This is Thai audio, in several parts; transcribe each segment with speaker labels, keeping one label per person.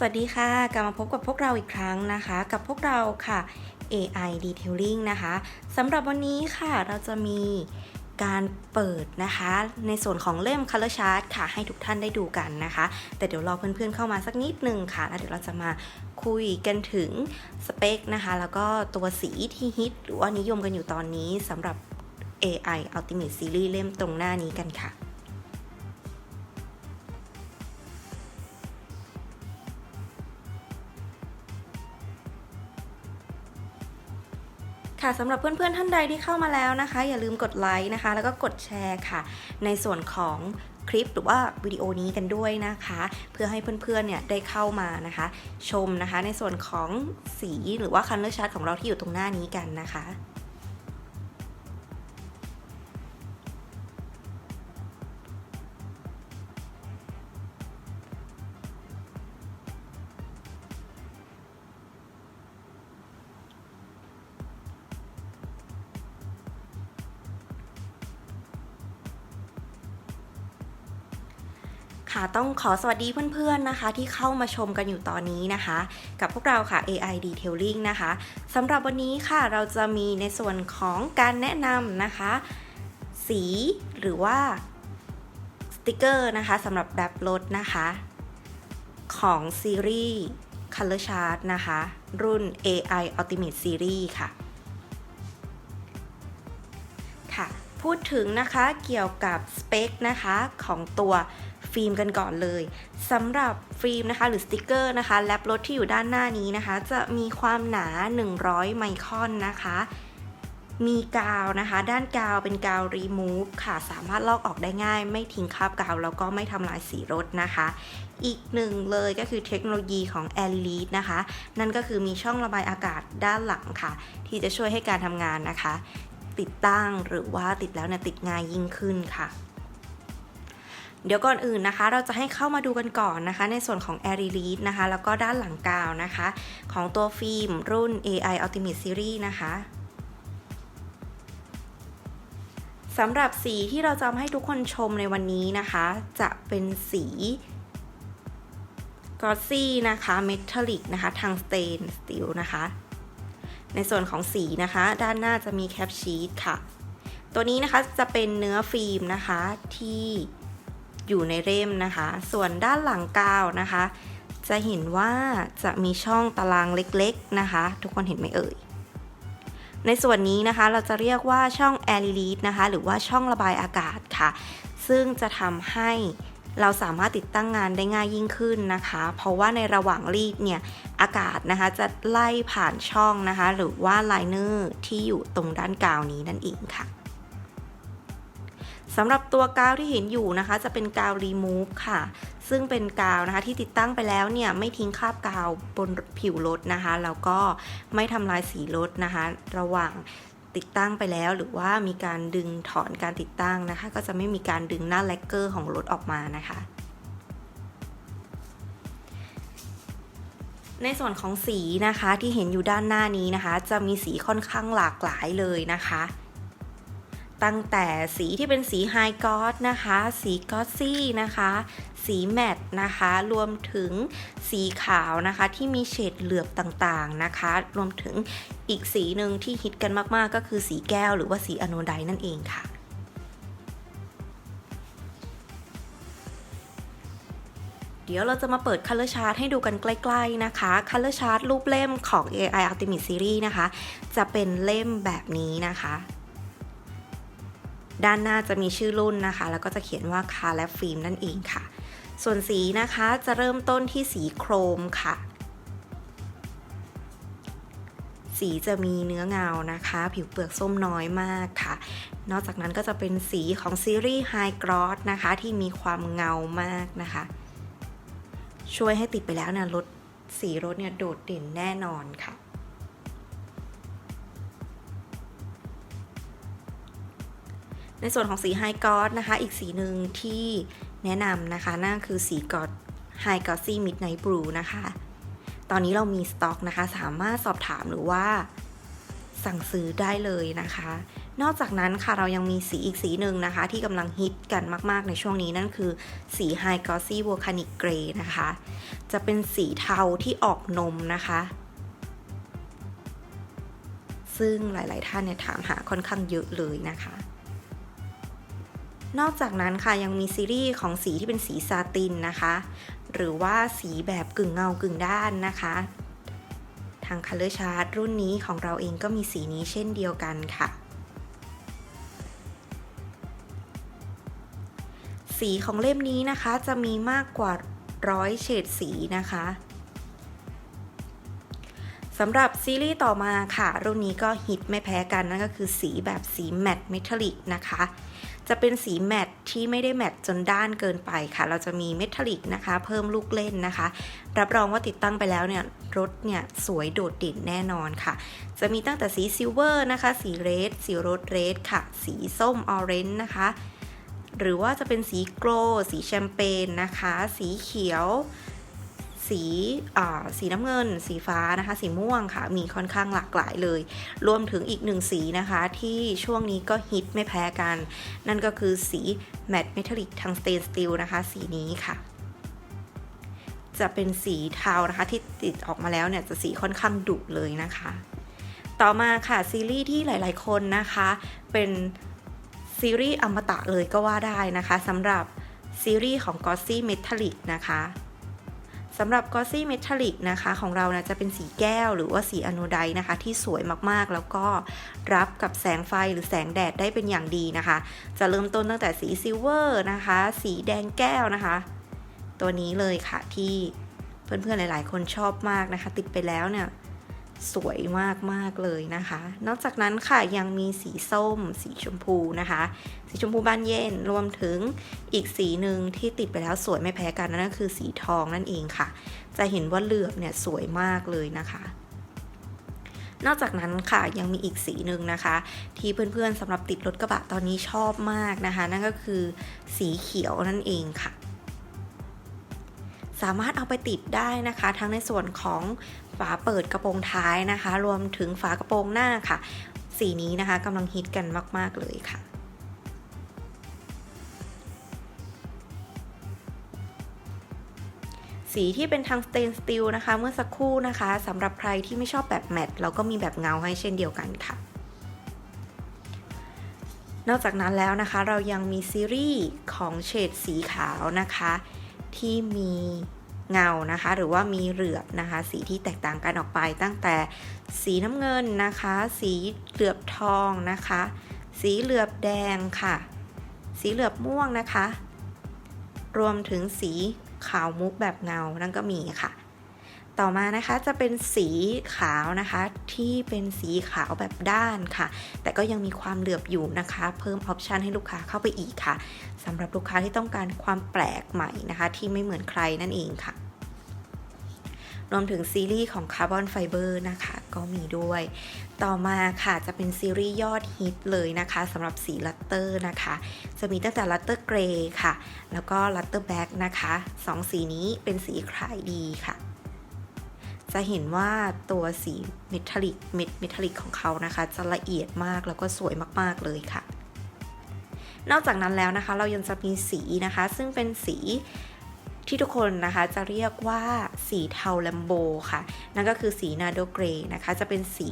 Speaker 1: สวัสดีค่ะ กลับมาพบกับพวกเราอีกครั้งนะคะ กับพวกเราค่ะ AI Detailing นะคะสำหรับวันนี้ค่ะเราจะมีการเปิดนะคะ ในส่วนของเล่ม Color Chart ค่ะ ให้ทุกท่านได้ดูกันนะคะ แต่เดี๋ยวรอเพื่อนๆเข้ามาสักนิดนึงค่ะ แล้วเดี๋ยวเราจะมาคุยกันถึงสเปคนะคะ แล้วก็ตัวสีที่ฮิตหรือว่านิยมกันอยู่ตอนนี้สำหรับ AI Ultimate Series เล่มตรงหน้านี้กันค่ะ ค่ะสำหรับเพื่อนๆท่านใดที่เข้ามาแล้วนะคะ อย่าลืมกดไลค์นะคะ แล้วก็กดแชร์ค่ะ ในส่วนของคลิปหรือว่าวิดีโอนี้กันด้วยนะคะ เพื่อให้เพื่อนๆเนี่ยได้เข้ามานะคะ ชมนะคะในส่วนของสีหรือว่าคันเลอร์ชาร์ตของเราที่อยู่ตรงหน้านี้กันนะคะ ค่ะต้องขอสวัสดีเพื่อนๆนะคะ ที่เข้ามาชมกันอยู่ตอนนี้นะคะ กับพวกเราค่ะ AI Detailing นะคะสำหรับวันนี้ค่ะเราจะมีในส่วนของการแนะนำนะคะ สีหรือว่าสติกเกอร์นะคะสำหรับแบบรถนะคะ ของซีรีส์ Color Chart นะคะ รุ่น AI Ultimate Series ค่ะ พูดถึงนะคะเกี่ยวกับสเปคนะคะของตัวฟิล์มกันก่อนเลยสำหรับฟิล์มนะคะหรือสติกเกอร์นะคะแลบรถที่อยู่ด้านหน้านี้นะคะ จะมีความหนา 100 ไมครอนนะคะ มีกาวนะคะ ด้านกาวเป็นกาวรีมูฟค่ะ สามารถลอกออกได้ง่าย ไม่ทิ้งคราบกาว แล้วก็ไม่ทำลายสีรถนะคะ อีกหนึ่งเลยก็คือเทคโนโลยีของ a i r l e a d นะคะ นั่นก็คือมีช่องระบายอากาศด้านหลังค่ะ ที่จะช่วยให้การทำงานนะคะ ติดตั้ง หรือว่าติดแล้วเนี่ยติดง่ายยิ่งขึ้นค่ะ เดี๋ยวก่อนอื่นนะคะ เราจะให้เข้ามาดูกันก่อนนะคะ ในส่วนของ a i r l e a d นะคะ แล้วก็ด้านหลังกาวนะคะ ของตัวฟิล์มรุ่น AI Ultimate Series นะคะสำหรับสีที่เราจะมาให้ทุกคนชมในวันนี้นะคะ จะเป็นสีกอซี่นะคะเมทัลลิกนะคะทางสเตนสตีลนะคะ ในส่วนของสีนะคะ ด้านหน้าจะมีแคปชีตค่ะ ตัวนี้นะคะจะเป็นเนื้อฟิล์มนะคะที่อยู่ในเล่มนะคะ ส่วนด้านหลังกาวนะคะ จะเห็นว่าจะมีช่องตารางเล็กๆนะคะ ทุกคนเห็นไหมเอ่ย ในส่วนนี้นะคะเราจะเรียกว่าช่อง air release นะคะ หรือว่าช่องระบายอากาศค่ะ ซึ่งจะทำให้ เราสามารถติดตั้งงานได้ง่ายยิ่งขึ้นนะคะ เพราะว่าในระหว่างรีดเนี่ยอากาศนะคะจะไล่ผ่านช่องนะคะ หรือว่าไลเนอร์ที่อยู่ตรงด้านกาวนี้นั่นเองค่ะสำหรับตัวกาวที่เห็นอยู่นะคะ จะเป็นกาวรีมูฟค่ะ ซึ่งเป็นกาวนะคะที่ติดตั้งไปแล้วเนี่ยไม่ทิ้งคราบกาวบนผิวรถนะคะ แล้วก็ไม่ทำลายสีรถนะคะ ระหว่าง ติดตั้งไปแล้ว หรือว่ามีการดึงถอนการติดตั้งนะคะ ก็จะไม่มีการดึงหน้าแลกเกอร์ของรถออกมานะคะ ในส่วนของสีนะคะที่เห็นอยู่ด้านหน้านี้นะคะ จะมีสีค่อนข้างหลากหลายเลยนะคะตั้งแต่สีที่เป็นสีไฮกอสนะคะ สีกอสซี่นะคะ สีแมตนะคะ รวมถึงสีขาวนะคะ ที่มีเฉดเหลือบต่างๆนะคะ รวมถึงอีกสีหนึ่งที่ฮิตกันมากๆ ก็คือสีแก้วหรือว่าสีอะโนไดนั่นเองค่ะเดี๋ยวเราจะมาเปิด Color Chart ให้ดูกันใกล้ๆนะคะ Color Chart รูปเล่มของ AI Ultimate Series นะคะ จะเป็นเล่มแบบนี้นะคะ ด้านหน้าจะมีชื่อรุ่นนะคะ แล้วก็จะเขียนว่าคาและฟิล์มนั่นเองค่ะ ส่วนสีนะคะจะเริ่มต้นที่สีโครมค่ะ สีจะมีเนื้อเงานะคะ ผิวเปลือกส้มน้อยมากค่ะ นอกจากนั้นก็จะเป็นสีของซีรีส์ High Gloss นะคะ ที่มีความเงามากนะคะ ช่วยให้ติดไปแล้วเนี่ยลดสีรถเนี่ยโดดเด่นแน่นอนค่ะในส่วนของสีไฮกอสนะคะ อีกสีหนึ่งที่ แนะนำนะคะ นั่นคือสีกอดไฮกอสซี่มิดไนท์บลูนะคะ ตอนนี้เรามีสต็อกนะคะ สามารถสอบถามหรือว่าสั่งซื้อได้เลยนะคะ นอกจากนั้นค่ะเรายังมีสีอีกสีหนึ่งนะคะ ที่กำลังฮิตกันมาก ๆ ในช่วงนี้นั่นคือสี High Glossy Volcanic Gray นะคะ จะเป็นสีเทาที่ออกนมนะคะ ซึ่งหลาย ๆ ท่านเนี่ยถามหาค่อนข้างเยอะเลยนะคะ นอกจากนั้นค่ะยังมีซีรีส์ของสีที่เป็นสีซาตินนะคะ หรือว่าสีแบบกึ่งเงากึ่งด้านนะคะ ทาง Color Chart รุ่นนี้ของเราเองก็มีสีนี้เช่นเดียวกันค่ะ สีของเล่มนี้นะคะจะมีมากกว่าร้อยเฉดสีนะคะสำหรับซีรีส์ต่อมาค่ะ รุ่นนี้ก็ฮิตไม่แพ้กันนั่นก็คือสีแบบสีแมตต์เมทัลลิกนะคะ จะเป็นสีแมตที่ไม่ได้แมตจนด้านเกินไปค่ะ เราจะมีเมทัลลิกนะคะ เพิ่มลูกเล่นนะคะ รับรองว่าติดตั้งไปแล้วเนี่ยรถเนี่ยสวยโดดเด่นแน่นอนค่ะ จะมีตั้งแต่สีซิลเวอร์นะคะ สีเรดสีโรสเรดค่ะ สีส้มออเรนจ์นะคะหรือว่าจะเป็นสีโกลสีแชมเปญนะคะ สีเขียว สีสีน้ำเงิน สีฟ้านะคะ สีม่วงค่ะ มีค่อนข้างหลากหลายเลย รวมถึงอีกหนึ่งสีนะคะ ที่ช่วงนี้ก็ฮิตไม่แพ้กัน นั่นก็คือสีแมตต์เมทัลลิกทางสเตนสตีลนะคะ สีนี้ค่ะ จะเป็นสีเทานะคะ ที่ติดออกมาแล้วเนี่ยจะสีค่อนข้างดุเลยนะคะ ต่อมาค่ะซีรีส์ที่หลาย ๆ คนนะคะ เป็นซีรีส์อมตะเลยก็ว่าได้นะคะสำหรับซีรีส์ของ g o s s y Metallic นะคะ สำหรับกอซี่เมทัลลิกนะคะของเรานะจะเป็นสีแก้วหรือว่าสีอโนไดนะคะ ที่สวยมากๆ แล้วก็รับกับแสงไฟหรือแสงแดดได้เป็นอย่างดีนะคะ จะเริ่มต้นตั้งแต่สีซิลเวอร์นะคะ สีแดงแก้วนะคะ ตัวนี้เลยค่ะที่เพื่อนๆหลาย ๆ คนชอบมากนะคะ ติดไปแล้วเนี่ย สวยมากมากเลยนะคะ นอกจากนั้นค่ะยังมีสีส้ม สีชมพูนะคะ สีชมพูบานเย็นรวมถึงอีกสีหนึ่งที่ติดไปแล้วสวยไม่แพ้กันนั่นก็คือสีทองนั่นเองค่ะ จะเห็นว่าเหลือบเนี่ยสวยมากเลยนะคะนอกจากนั้นค่ะยังมีอีกสีหนึ่งนะคะ ที่เพื่อนๆสำหรับติดรถกระบะตอนนี้ชอบมากนะคะ นั่นก็คือสีเขียวนั่นเองค่ะ สามารถเอาไปติดได้นะคะ ทั้งในส่วนของฝาเปิดกระโปรงท้ายนะคะ รวมถึงฝากระโปรงหน้าค่ะ สีนี้นะคะกำลังฮิตกันมาก ๆ เลยค่ะสีที่เป็นทางสเตนสตีลนะคะ เมื่อสักครู่นะคะสำหรับใครที่ไม่ชอบแบบแมตต์เราก็มีแบบเงาให้เช่นเดียวกันค่ะ นอกจากนั้นแล้วนะคะเรายังมีซีรีส์ของเฉดสีขาวนะคะ ที่มีเงานะคะ หรือว่ามีเหลือบนะคะ สีที่แตกต่างกันออกไปตั้งแต่สีน้ำเงินนะคะ สีเหลือบทองนะคะ สีเหลือบแดงค่ะ สีเหลือบม่วงนะคะ รวมถึงสีขาวมุกแบบเงานั่นก็มีค่ะ ต่อมานะคะจะเป็นสีขาวนะคะที่เป็นสีขาวแบบด้านค่ะ แต่ก็ยังมีความเหลือบอยู่นะคะ เพิ่มออปชันให้ลูกค้าเข้าไปอีกค่ะสำหรับลูกค้าที่ต้องการความแปลกใหม่นะคะ ที่ไม่เหมือนใครนั่นเองค่ะรวมถึงซีรีส์ของคาร์บอนไฟเบอร์นะคะ ก็มีด้วย ต่อมาค่ะจะเป็นซีรีส์ยอดฮิตเลยนะคะสำหรับสีลัตเตอร์นะคะ จะมีตั้งแต่ลัตเตอร์เกรย์ค่ะ แล้วก็ลัตเตอร์แบ็กนะคะสองสีนี้เป็นสีขายดีค่ะ จะเห็นว่าตัวสีเมทัลลิกเม็ดเมทัลลิกของเขานะคะ จะละเอียดมากแล้วก็สวยมาก ๆ เลยค่ะ นอกจากนั้นแล้วนะคะ เรายังจะมีสีนะคะ ซึ่งเป็นสีที่ทุกคนนะคะจะเรียกว่าสีเทาแลมโบค่ะ นั่นก็คือสีนาโดเกรนะคะ จะเป็นสี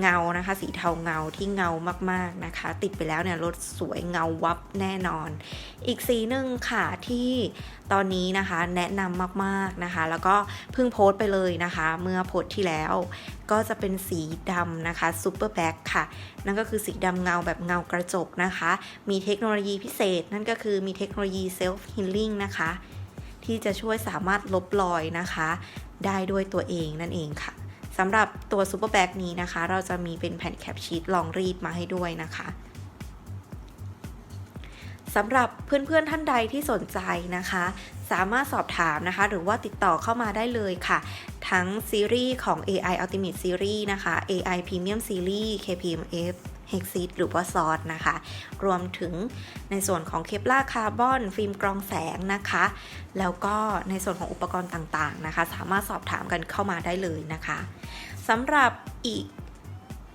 Speaker 1: เงานะคะ สีเทาเงาที่เงามากๆนะคะ ติดไปแล้วเนี่ยรถสวยเงาวับแน่นอน อีกสีหนึ่งค่ะที่ตอนนี้นะคะแนะนำมากๆนะคะ แล้วก็เพิ่งโพสต์ไปเลยนะคะ เมื่อโพสต์ที่แล้ว ก็จะเป็นสีดำนะคะซูเปอร์แบ็คค่ะ นั่นก็คือสีดำเงาแบบเงากระจกนะคะ มีเทคโนโลยีพิเศษ นั่นก็คือมีเทคโนโลยีเซลฟ์ฮีลิ่งนะคะที่จะช่วยสามารถลบรอยนะคะ ได้ด้วยตัวเองนั่นเองค่ะ สำหรับตัวซูเปอร์แบ็กนี้นะคะ เราจะมีเป็นแผ่นแคปชีตรองรีดมาให้ด้วยนะคะสำหรับเพื่อนๆท่านใดที่สนใจนะคะ สามารถสอบถามนะคะ หรือว่าติดต่อเข้ามาได้เลยค่ะ ทั้งซีรีส์ของ AI Ultimate Series นะคะ AI Premium Series KPMF h e x i t หรือว่าซอสนะคะ รวมถึงในส่วนของเคปลาคาร์บอน ฟิล์มกรองแสงนะคะ แล้วก็ในส่วนของอุปกรณ์ต่างๆนะคะ สามารถสอบถามกันเข้ามาได้เลยนะคะ สำหรับอีก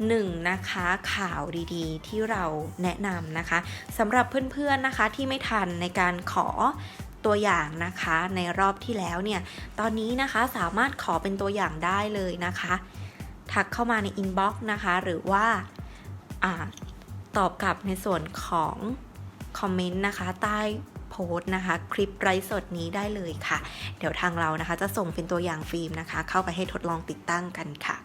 Speaker 1: หนึ่งนะคะข่าวดีๆ ที่เราแนะนำนะคะสำหรับเพื่อนๆนะคะที่ไม่ทันในการขอตัวอย่างนะคะในรอบที่แล้วเนี่ย ตอนนี้นะคะสามารถขอเป็นตัวอย่างได้เลยนะคะ ทักเข้ามาในอินบ็อกซ์นะคะหรือว่าอตอบกลับในส่วนของคอมเมนต์นะคะใต้ พสต์นะคะ คลิปไร้สดนี้ได้เลยค่ะ เดี๋ยวทางเรานะคะ จะส่งเป็นตัวอย่างฟิล์มนะคะ เข้าไปให้ทดลองติดตั้งกันค่ะ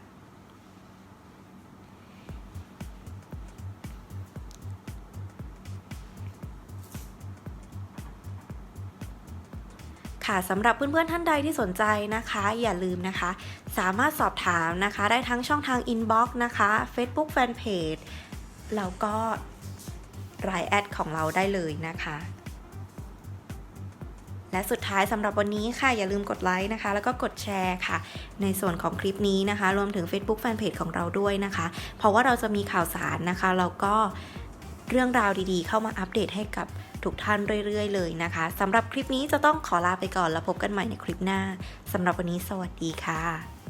Speaker 1: ค่ะสำหรับเพื่อนๆท่านใดที่สนใจนะคะ อย่าลืมนะคะ สามารถสอบถามนะคะ ได้ทั้งช่องทาง Inbox นะคะ Facebook Fanpage แล้วก็รายแอดของเราได้เลยนะคะ และสุดท้ายสำหรับวันนี้ค่ะ อย่าลืมกดไลค์นะคะ แล้วก็กดแชร์ค่ะ ในส่วนของคลิปนี้นะคะ รวมถึง Facebook Fanpage ของเราด้วยนะคะ เพราะว่าเราจะมีข่าวสารนะคะ แล้วก็เรื่องราวดีๆ เข้ามาอัปเดตให้กับทุกท่านเรื่อยๆ เลยนะคะสำหรับคลิปนี้จะต้องขอลาไปก่อนแล้วพบกันใหม่ในคลิปหน้าสำหรับวันนี้สวัสดีค่ะ